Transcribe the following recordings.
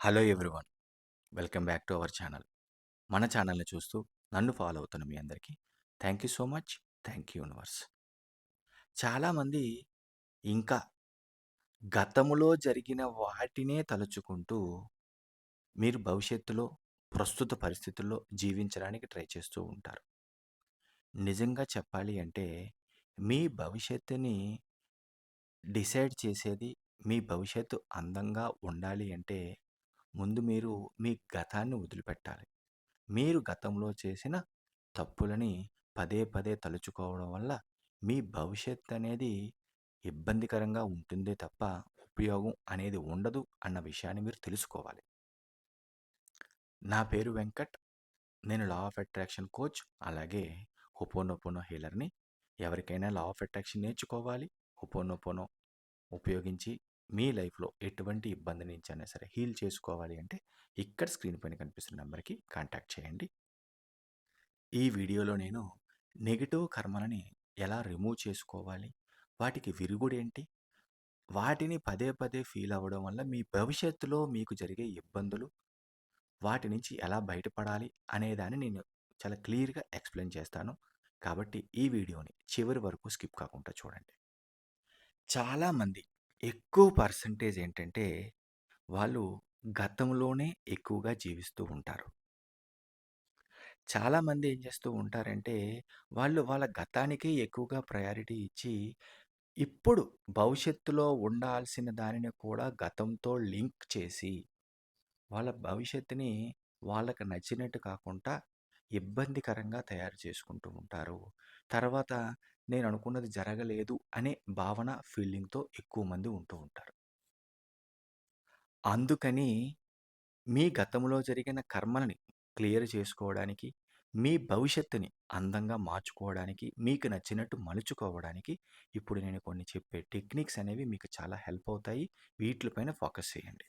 Hello everyone. Welcome back to our channel. మన ఛానల్ని చూస్తూ నన్ను ఫాలో అవుతున్న మీ అందరికీ thank you so much. Thank you universe. చాలామంది ఇంకా గతములో జరిగిన వాటినే తలుచుకుంటూ మీరు భవిష్యత్తులో ప్రస్తుత పరిస్థితుల్లో జీవించడానికి ట్రై చేస్తూ ఉంటారు. నిజంగా చెప్పాలి అంటే మీ భవిష్యత్తుని డిసైడ్ చేసేది మీ భవిష్యత్తు అందంగా ఉండాలి అంటే ముందు మీరు మీ గతాన్ని వదిలిపెట్టాలి. మీరు గతంలో చేసిన తప్పులని పదే పదే తలుచుకోవడం వల్ల మీ భవిష్యత్ అనేది ఇబ్బందికరంగా ఉంటుందే తప్ప ఉపయోగం అనేది ఉండదు అన్న విషయాన్ని మీరు తెలుసుకోవాలి. నా పేరు వెంకట్. నేను లా ఆఫ్ అట్రాక్షన్ కోచ్ అలాగే హుపోనోపోనో హీలర్ని. ఎవరికైనా లా ఆఫ్ అట్రాక్షన్ నేర్చుకోవాలి. హుపోనోపోనో ఉపయోగించి మీ లైఫ్లో ఎటువంటి ఇబ్బంది నుంచి అయినా సరే హీల్ చేసుకోవాలి అంటే ఇక్కడ స్క్రీన్ పైన కనిపిస్తున్న నెంబర్కి కాంటాక్ట్ చేయండి. ఈ వీడియోలో నేను నెగిటివ్ కర్మలని ఎలా రిమూవ్ చేసుకోవాలి? వాటికి విరుగుడేంటి వాటిని పదే పదే ఫీల్ అవ్వడం వల్ల మీ భవిష్యత్తులో మీకు జరిగే ఇబ్బందులు వాటి నుంచి ఎలా బయటపడాలి అనేదాన్ని నేను చాలా క్లియర్గా ఎక్స్ప్లెయిన్ చేస్తాను. కాబట్టి ఈ వీడియోని చివరి వరకు స్కిప్ కాకుండా చూడండి. చాలామంది ఎక్కువ పర్సంటేజ్ ఏంటంటే వాళ్ళు గతంలోనే ఎక్కువగా జీవిస్తూ ఉంటారు. చాలామంది ఏం చేస్తూ ఉంటారంటే వాళ్ళు వాళ్ళ గతానికే ఎక్కువగా ప్రయారిటీ ఇచ్చి ఇప్పుడు భవిష్యత్తులో ఉండాల్సిన దానిని కూడా గతంతో లింక్ చేసి వాళ్ళ భవిష్యత్తుని వాళ్ళకి నచ్చినట్టు కాకుండా ఇబ్బందికరంగా తయారు చేసుకుంటూ ఉంటారు. తర్వాత నేను అనుకున్నది జరగలేదు అనే భావన ఫీలింగ్తో ఎక్కువ మంది ఉంటూ ఉంటారు. అందుకని మీ గతంలో జరిగిన కర్మలని క్లియర్ చేసుకోవడానికి మీ భవిష్యత్తుని అందంగా మార్చుకోవడానికి మీకు నచ్చినట్టు మలుచుకోవడానికి ఇప్పుడు నేను కొన్ని చెప్పే టెక్నిక్స్ అనేవి మీకు చాలా హెల్ప్ అవుతాయి. వీటిపైన ఫోకస్ చేయండి.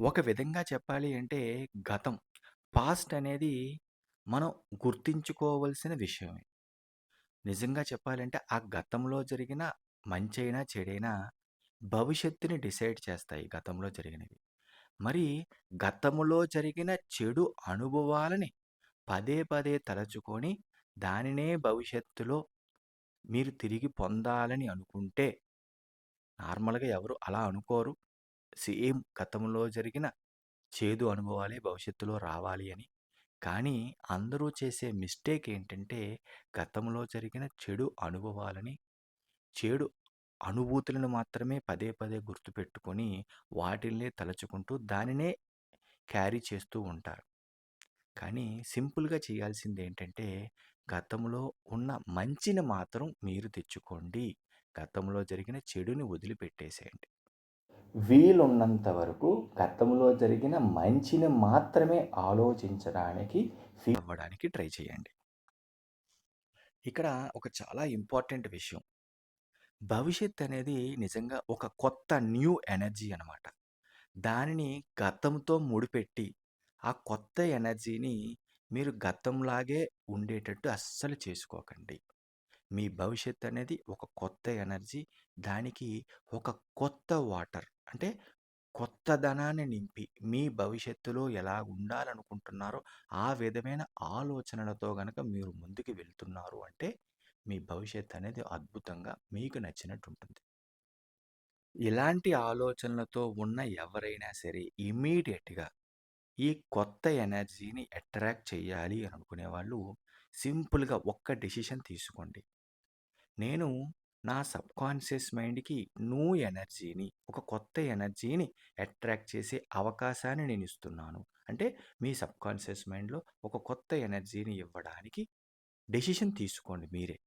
ఒక విధంగా చెప్పాలి అంటే గతం పాస్ట్ అనేది మనం గుర్తించుకోవలసిన విషయమే. నిజంగా చెప్పాలంటే ఆ గతంలో జరిగిన మంచైనా చెడైనా భవిష్యత్తుని డిసైడ్ చేస్తాయి గతంలో జరిగినవి. మరి గతంలో జరిగిన చెడు అనుభవాలని పదే పదే తలచుకొని దానినే భవిష్యత్తులో మీరు తిరిగి పొందాలని అనుకుంటే నార్మల్గా ఎవరు అలా అనుకోరు. సేమ్ గతంలో జరిగిన చేదు అనుభవాలే భవిష్యత్తులో రావాలి అని కానీ అందరూ చేసే మిస్టేక్ ఏంటంటే గతంలో జరిగిన చెడు అనుభవాలని చెడు అనుభూతులను మాత్రమే పదే పదే గుర్తుపెట్టుకొని వాటిల్నే తలుచుకుంటూ దానినే క్యారీ చేస్తూ ఉంటారు. కానీ సింపుల్గా చేయాల్సింది ఏంటంటే గతంలో ఉన్న మంచిని మాత్రం మీరు తెచ్చుకోండి. గతంలో జరిగిన చెడుని వదిలిపెట్టేసేయండి. వీలున్నంత వరకు గతంలో జరిగిన మంచిని మాత్రమే ఆలోచించడానికి ఫీల్ అవ్వడానికి ట్రై చేయండి. ఇక్కడ ఒక చాలా ఇంపార్టెంట్ విషయం. భవిష్యత్ అనేది నిజంగా ఒక కొత్త న్యూ ఎనర్జీ అనమాట దానిని గతంతో ముడిపెట్టి ఆ కొత్త ఎనర్జీని మీరు గతంలాగే ఉండేటట్టు అస్సలు చేసుకోకండి. మీ భవిష్యత్ అనేది ఒక కొత్త ఎనర్జీ దానికి ఒక కొత్త వాటర్. అంటే కొత్త ధనాన్ని నింపి మీ భవిష్యత్తులో ఎలా ఉండాలనుకుంటున్నారో ఆ విధమైన ఆలోచనలతో గనక మీరు ముందుకు వెళ్తున్నారు అంటే మీ భవిష్యత్ అనేది అద్భుతంగా మీకు నచ్చినట్టు ఉంటుంది. ఇలాంటి ఆలోచనలతో ఉన్న ఎవరైనా సరే ఇమీడియట్గా ఈ కొత్త ఎనర్జీని అట్రాక్ట్ చేయాలి అని అనుకునే వాళ్ళు సింపుల్గా ఒక్క డెసిషన్ తీసుకోండి. నేను నా సబ్కాన్షియస్ మైండ్కి న్యూ ఎనర్జీని ఒక కొత్త ఎనర్జీని అట్రాక్ట్ చేసే అవకాశాన్ని నేను ఇస్తున్నాను. అంటే మీ సబ్కాన్షియస్ మైండ్లో ఒక కొత్త ఎనర్జీని ఇవ్వడానికి డెసిషన్ తీసుకోండి మీరే.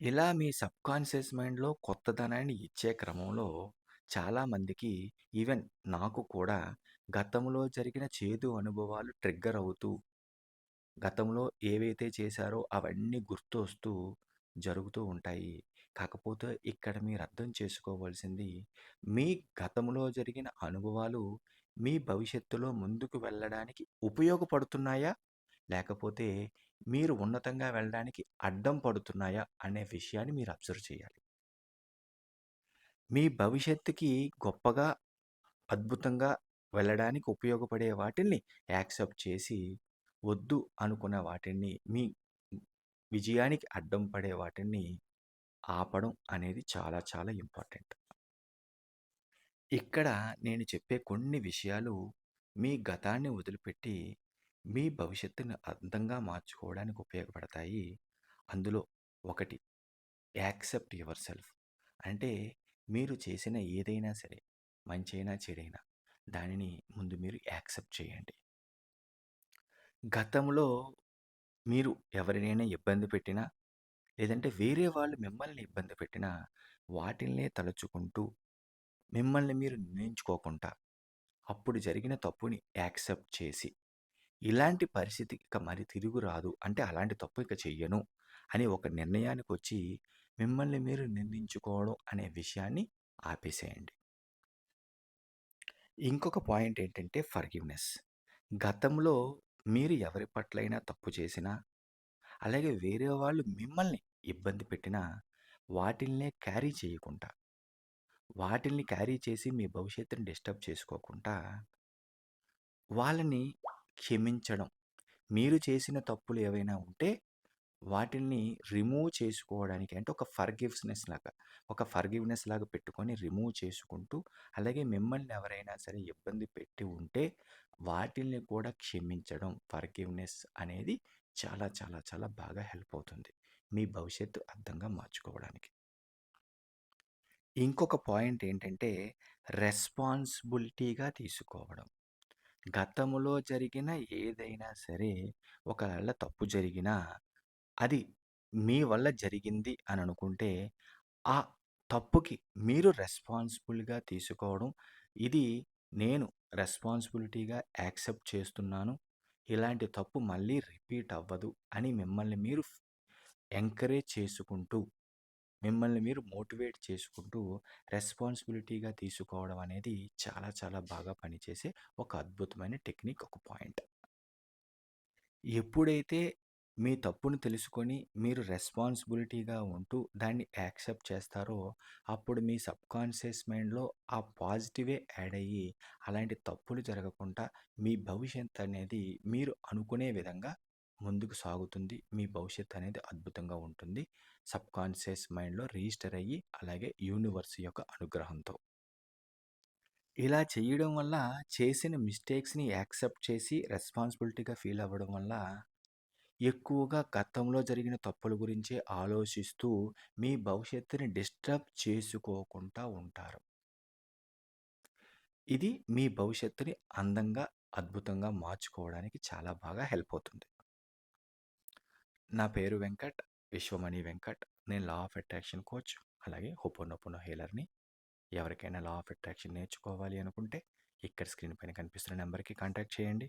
ఇలా మీ సబ్కాన్షియస్ మైండ్లో కొత్తదనాన్ని ఇచ్చే క్రమంలో చాలామందికి ఈవెన్ నాకు కూడా గతంలో జరిగిన చేదు అనుభవాలు ట్రిగ్గర్ అవుతూ గతంలో ఏవైతే చేశారో అవన్నీ గుర్తు వస్తూ జరుగుతూ ఉంటాయి. కాకపోతే ఇక్కడ మీరు అర్థం చేసుకోవాల్సింది మీ గతంలో జరిగిన అనుభవాలు మీ భవిష్యత్తులో ముందుకు వెళ్ళడానికి ఉపయోగపడుతున్నాయా? లేకపోతే మీరు ఉన్నతంగా వెళ్ళడానికి అడ్డం పడుతున్నాయా? అనే విషయాన్ని మీరు అబ్జర్వ్ చేయాలి. మీ భవిష్యత్తుకి గొప్పగా అద్భుతంగా వెళ్ళడానికి ఉపయోగపడే వాటిల్ని యాక్సెప్ట్ చేసి వద్దు అనుకున్న వాటిని మీ విజయానికి అడ్డం పడే వాటిని ఆపడం అనేది చాలా చాలా ఇంపార్టెంట్. ఇక్కడ నేను చెప్పే కొన్ని విషయాలు మీ గతాన్ని వదిలిపెట్టి మీ భవిష్యత్తుని అందంగా మార్చుకోవడానికి ఉపయోగపడతాయి. అందులో ఒకటి యాక్సెప్ట్ యువర్ సెల్ఫ్ అంటే మీరు చేసిన ఏదైనా సరే మంచైనా చెడైనా దానిని ముందు మీరు యాక్సెప్ట్ చేయండి. గతంలో మీరు ఎవరినైనా ఇబ్బంది పెట్టినా లేదంటే వేరే వాళ్ళు మిమ్మల్ని ఇబ్బంది పెట్టినా వాటిల్నే తలుచుకుంటూ మిమ్మల్ని మీరు నిర్ణయించుకోకుండా అప్పుడు జరిగిన తప్పుని యాక్సెప్ట్ చేసి ఇలాంటి పరిస్థితి ఇక మరి తిరుగు రాదు. అంటే అలాంటి తప్పు ఇక చెయ్యను అని ఒక నిర్ణయానికి వచ్చి మిమ్మల్ని మీరు నిర్ణయించుకోవడం అనే విషయాన్ని ఆపేసేయండి. ఇంకొక పాయింట్ ఏంటంటే ఫర్గివ్నెస్. గతంలో మీరు ఎవరి పట్లైనా తప్పు చేసినా అలాగే వేరే వాళ్ళు మిమ్మల్ని ఇబ్బంది పెట్టినా వాటిల్నే క్యారీ చేయకుండా వాటిల్ని క్యారీ చేసి మీ భవిష్యత్తుని డిస్టర్బ్ చేసుకోకుండా వాళ్ళని క్షమించడం. మీరు చేసిన తప్పులు ఏవైనా ఉంటే వాటిల్ని రిమూవ్ చేసుకోవడానికి అంటే ఒక ఫర్గివ్నెస్ లాగా ఒక ఫర్గివ్నెస్ లాగా పెట్టుకొని రిమూవ్ చేసుకుంటూ అలాగే మిమ్మల్ని ఎవరైనా సరే ఇబ్బంది పెట్టి ఉంటే వాటిల్ని కూడా క్షమించడం ఫర్గివ్నెస్ అనేది చాలా చాలా చాలా బాగా హెల్ప్ అవుతుంది. మీ భవిష్యత్తు అర్థంగా మార్చుకోవడానికి. ఇంకొక పాయింట్ ఏంటంటే రెస్పాన్సిబిలిటీగా తీసుకోవడం. గతంలో జరిగిన ఏదైనా సరే ఒకవేళ తప్పు జరిగినా అది మీ వల్ల జరిగింది అని అనుకుంటే ఆ తప్పుకి మీరు రెస్పాన్సిబుల్గా తీసుకోవడం ఇది నేను రెస్పాన్సిబిలిటీగా యాక్సెప్ట్ చేస్తున్నాను ఇలాంటి తప్పు మళ్ళీ రిపీట్ అవ్వదు అని మిమ్మల్ని మీరు ఎంకరేజ్ చేసుకుంటూ మిమ్మల్ని మీరు మోటివేట్ చేసుకుంటూ రెస్పాన్సిబిలిటీగా తీసుకోవడం అనేది చాలా చాలా బాగా పనిచేసే ఒక అద్భుతమైన టెక్నిక్ ఒక పాయింట్. ఎప్పుడైతే మీ తప్పును తెలుసుకొని మీరు రెస్పాన్సిబిలిటీగా ఉంటూ దాన్ని యాక్సెప్ట్ చేస్తారో అప్పుడు మీ సబ్కాన్షియస్ మైండ్లో ఆ పాజిటివే యాడ్ అయ్యి అలాంటి తప్పులు జరగకుండా మీ భవిష్యత్ అనేది మీరు అనుకునే విధంగా ముందుకు సాగుతుంది. మీ భవిష్యత్ అనేది అద్భుతంగా ఉంటుంది. సబ్కాన్షియస్ మైండ్లో రిజిస్టర్ అయ్యి అలాగే యూనివర్స్ యొక్క అనుగ్రహంతో. ఇలా చేయడం వల్ల చేసిన మిస్టేక్స్ని యాక్సెప్ట్ చేసి రెస్పాన్సిబిలిటీగా ఫీల్ అవ్వడం వల్ల ఎక్కువగా గతంలో జరిగిన తప్పుల గురించే ఆలోచిస్తూ మీ భవిష్యత్తుని డిస్టర్బ్ చేసుకోకుండా ఉంటారు. ఇది మీ భవిష్యత్తుని అందంగా అద్భుతంగా మార్చుకోవడానికి చాలా బాగా హెల్ప్ అవుతుంది. నా పేరు వెంకట్ విశ్వమణి వెంకట్. నేను లా ఆఫ్ అట్రాక్షన్ కోచ్ అలాగే హోపోనోపోనో హీలర్ని. ఎవరికైనా లా ఆఫ్ అట్రాక్షన్ నేర్చుకోవాలి అనుకుంటే ఇక్కడ స్క్రీన్ పైన కనిపిస్తున్న నెంబర్కి కాంటాక్ట్ చేయండి.